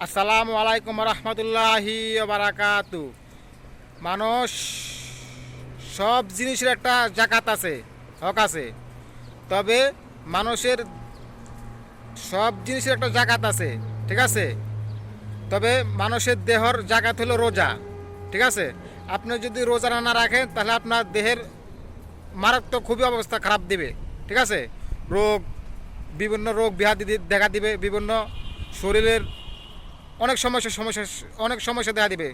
আসসালামু আলাইকুম রহমতুল্লাহি বারাকাতু। মানুষ, সব জিনিসের একটা জাকাত আছে, হক আছে। তবে মানুষের সব জিনিসের একটা জাকাত আছে, ঠিক আছে? তবে মানুষের দেহর জাকাত হলো রোজা, ঠিক আছে? আপনি যদি রোজা না রাখেন, তাহলে আপনার দেহের মারাত্মক খুবই অবস্থা খারাপ দিবে, ঠিক আছে? রোগ, বিভিন্ন রোগ ব্যাধি দি- দেখা দিবে, বিভিন্ন শরীরের অনেক সমস্যা সমস্যা, অনেক সমস্যা দেখা দিবে।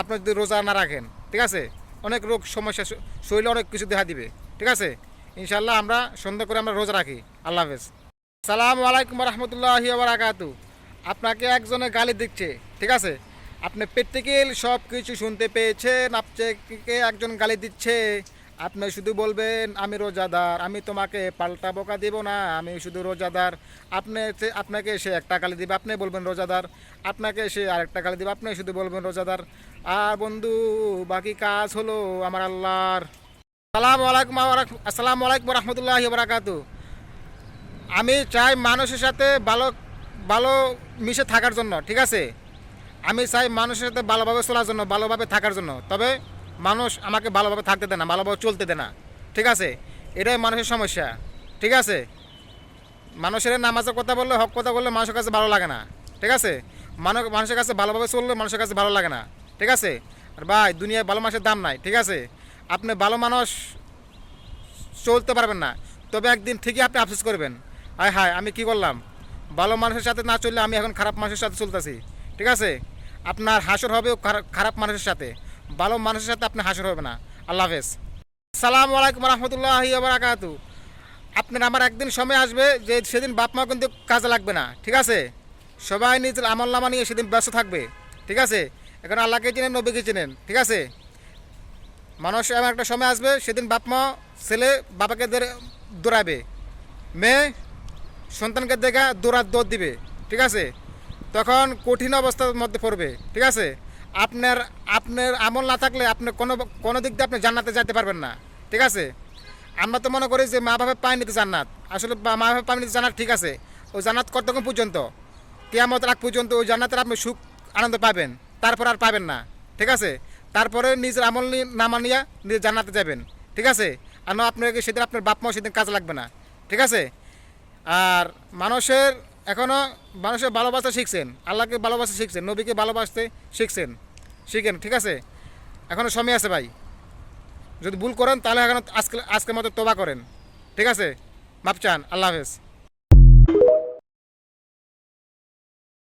আপনি যদি রোজা না রাখেন, ঠিক আছে? অনেক রোগ, সমস্যা, শরীরে অনেক কিছু দেখা দিবে, ঠিক আছে? ইনশাল্লাহ আমরা সন্ধ্যা করে আমরা রোজা রাখি। আল্লাহ হাফেজ। সালামু আলাইকুম রহমতুল্লাহি বারাকাতু আপনাকে একজনে গালি দিচ্ছে, ঠিক আছে? আপনি প্র্যাকটিক্যাল সব কিছু শুনতে পেয়েছেন, আপনাকে একজন গালি দিচ্ছে। আপনি শুধু বলবেন, আমি রোজাদার, আমি তোমাকে পাল্টা বোকা দেব না, আমি শুধু রোজাদার। আপনি আপনাকে সে একটা গালি দিবে, আপনি বলবেন রোজাদার। আপনাকে সে আরেকটা গালি দিবে, আপনি শুধু বলবেন রোজাদার। আর বন্ধু, বাকি কাজ হলো আমার আল্লাহর। সালাম আলাইকুম আসসালামু আলাইকুম রহমতুল্লাহ বারাকাতু। আমি চাই মানুষের সাথে ভালো ভালো মিশে থাকার জন্য, ঠিক আছে? আমি চাই মানুষের সাথে ভালোভাবে চলার জন্য, ভালোভাবে থাকার জন্য। তবে মানুষ আমাকে ভালোভাবে থাকতে দেয় না, ভালোভাবে চলতে দেয় না। ঠিক আছে? এটাই মানুষের সমস্যা। ঠিক আছে? মানুষের নামাজের কথা বললে, হক কথা বললে মানুষের কাছে ভালো লাগে না। ঠিক আছে? মানুষ মানুষের কাছে ভালোভাবে চললে মানুষের কাছে ভালো লাগে না। ঠিক আছে? আর ভাই, দুনিয়ায় ভালো মানুষের দাম নাই। ঠিক আছে? আপনি ভালো মানুষ চলতে পারবেন না। তবে একদিন ঠিকই আপনি আফসোস করবেন। হায় হায়, আমি কি করলাম? ভালো মানুষের সাথে না চললে আমি এখন খারাপ মানুষের সাথে চলতেছি। ঠিক আছে? আপনার হাসর হবে খারা- খারাপ মানুষের সাথে। ভালো মানুষের সাথে আপনি হাসর হবে না। আল্লাহ হাফেজ। সালামু আলাইকুম রহমতুল্লাহ বারাকাতু আপনার আমার একদিন সময় আসবে যে সেদিন বাপ মা কিন্তু কাজে লাগবে না, ঠিক আছে? সবাই নিজের আমল নামা নিয়ে সেদিন ব্যস্ত থাকবে, ঠিক আছে? এখন আল্লাহকে চেনেন, নবীকে চেনেন, ঠিক আছে? মানুষ এমন একটা সময় আসবে, সেদিন বাপ মা, ছেলে বাবাকে দৌড়ে- দৌড়াবে। মেয়ে সন্তানকে দেখা দৌড়া দৌড় দিবে, ঠিক আছে? তখন কঠিন অবস্থার মধ্যে পড়বে, ঠিক আছে? আপনার আপনার আমল না থাকলে আপনি কোনো কোনো দিক দিয়ে আপনি জান্নাতে যেতে পারবেন না। ঠিক আছে? আমরা তো মনে করি যে মা বাবার পায় নিতে জান্নাত। আসলে মা বাবার পায় নিতে জান্নাত ঠিক আছে। ওই জান্নাত কতক্ষণ পর্যন্ত? কেয়ামত রাখ পর্যন্ত ওই জান্নাতের আপনি সুখ, আনন্দ পাবেন। তারপর আর পাবেন না। ঠিক আছে? তারপরে নিজের আমল নিয়ে নামা নিয়ে নিজে জান্নাতে যাবেন। ঠিক আছে? আর না আপনাকে সেদিন আপনার বাপ মাও সেদিন কাজে লাগবে না। ঠিক আছে? আর মানুষের এখনও মানুষের ভালোবাসা শিখছেন, আল্লাহকে ভালোবাসা শিখছেন, নবীকে ভালোবাসতে শিখছেন, শিখেন, ঠিক আছে? এখনও সময় আছে ভাই। যদি ভুল করেন তাহলে এখন আজকে আজকের মতো তোবা করেন, ঠিক আছে? মাপ চান, আল্লাহ হাফেজ।